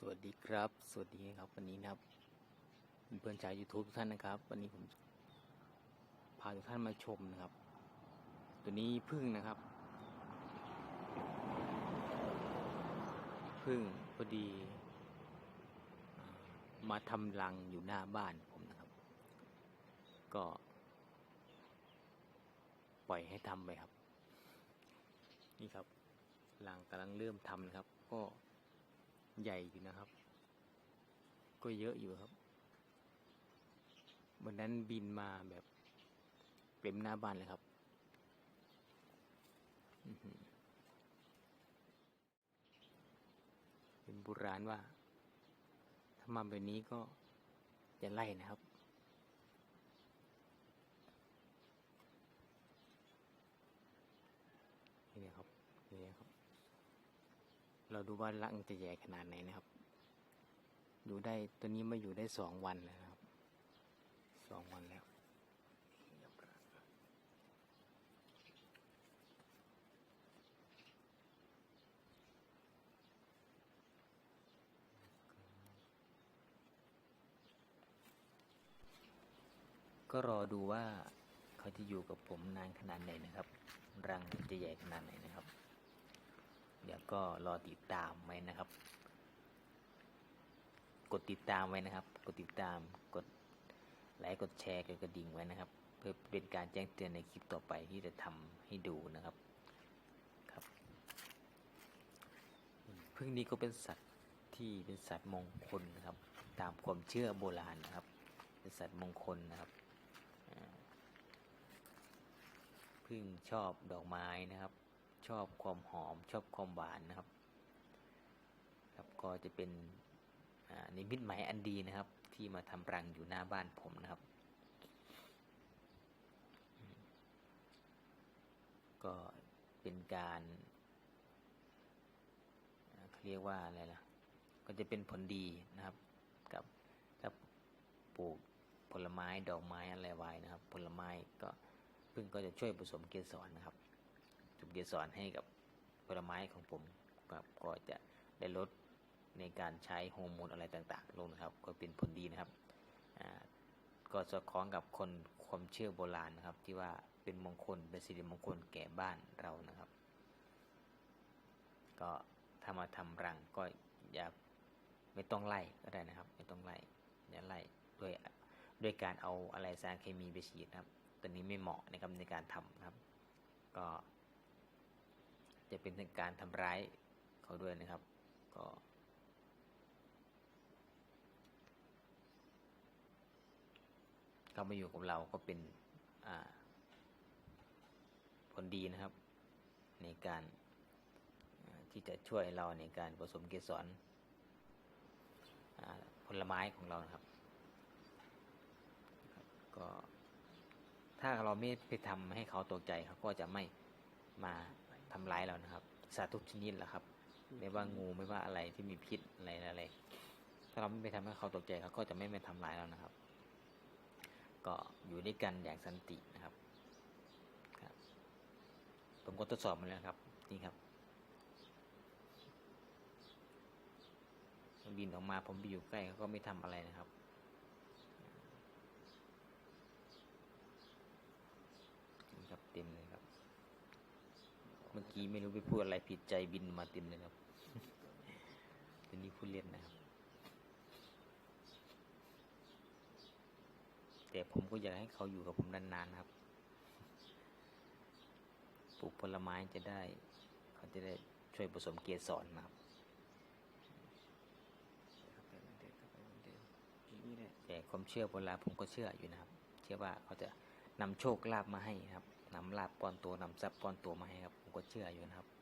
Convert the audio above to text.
สวัสดีครับ สวัสดีครับวันนี้นะครับเพื่อนชาว YouTube ทุกท่านนะครับ วันนี้ผมพาทุกท่านมาชมนะครับ ตัวนี้พึ่งนะครับพึ่งพอดีมาทำรังอยู่หน้าบ้านผมนะครับ ก็ ปล่อยให้ทำไปครับ นี่ครับรังกำลังเริ่มทำนะครับ ก็ ใหญ่อยู่นะครับ ก็เยอะอยู่ครับ วันนั้นบินมาแบบเต็มหน้าบ้านเลยครับเป็นโบราณว่า ถ้ามาแบบนี้ก็จะไล่นะครับ นี่นะครับ นี่นะครับ เราดูว่ารังจะใหญ่ขนาดไหนนะครับ อยู่ได้ตัวนี้มาอยู่ได้สองวันแล้วครับสองวันแล้วก็รอดูว่าเขาจะอยู่กับผมนานขนาดไหนนะครับ รังจะใหญ่ขนาดไหนนะครับ เดี๋ยวก็รอติดตามไว้นะครับ กดติดตามไว้นะครับ กดติดตามกดไลค์กดแชร์กดกระดิ่งไว้นะครับ เพื่อเป็นการแจ้งเตือนในคลิปต่อไปที่จะทำให้ดูนะครับครับพึ่งนี้ก็เป็นสัตว์ที่เป็นสัตว์มงคลนะครับ ตามความเชื่อโบราณนะครับ เป็นสัตว์มงคลนะครับพึ่งชอบดอกไม้นะครับ ชอบความหอมชอบความหวานนะครับ ครับก็จะเป็นนิมิตหมายอันดีนะครับ ที่มาทำรังอยู่หน้าบ้านผมนะครับ ก็เป็นการเขาเรียกว่าอะไรล่ะ ก็จะเป็นผลดีนะครับ กับถ้าปลูกผลไม้ดอกไม้อะไรไว้นะครับ ผลไม้ก็พึ่งก็จะช่วยผสมเกสรนะครับ จุดเกสรให้กับผลไม้ของผมครับก็จะได้ลดในการใช้ฮอร์โมนอะไรต่างๆลงนะครับ ก็เป็นผลดีนะครับก็สอดคล้องกับคนความเชื่อโบราณนะครับ ที่ว่าเป็นมงคลเป็นสิริมงคลแก่บ้านเรานะครับ ก็ถ้ามาทำรังก็อย่าไม่ต้องไล่ก็ได้นะครับ ไม่ต้องไล่อย่าไล่ด้วยด้วยการเอาอะไรสารเคมีไปฉีดนะครับ ตัวนี้ไม่เหมาะนะครับในการทำนะครับ ก็ จะเป็นการทำร้ายเขาด้วยนะครับ ก็เขามาอยู่กับเราก็เป็นผลดีนะครับ ในการที่จะช่วยเราในการผสมเกสรผลไม้ของเรานะครับครับก็ถ้าเราไม่ไปทำให้เขาตกใจเขาก็จะไม่มา ทำร้ายเรานะครับ สัตว์ทุกชนิดแหละครับไม่ว่างูไม่ว่าอะไรที่มีพิษอะไรอะไร ถ้าเราไม่ไปทำให้เขาตกใจเขาก็จะไม่มาทำร้ายเรานะครับ ก็อยู่ด้วยกันอย่างสันตินะครับครับ ผมก็ทดสอบมาแล้วครับนี่ครับบินออกมาผมไปอยู่ใกล้เขาก็ไม่ทำอะไรนะครับนี่ครับเต็มเลยครับเมื่อกี้ไม่รู้ไปพูดอะไรผิดใจบินมาเต็มเลยครับทีนี้พูดเล่นนะครับ แต่ผมก็อยากให้เขาอยู่กับผมนานๆนะครับ ปลูกผลไม้จะได้ เขาจะได้ช่วยผสมเกสรนะครับแต่ความเชื่อโบราณผมก็เชื่ออยู่นะครับ เชื่อว่าเขาจะนำโชคลาภมาให้นะครับ นำลาภปอนตัวนำทรัพย์ปอนตัวมาให้ครับ ผมก็เชื่ออยู่นะครับ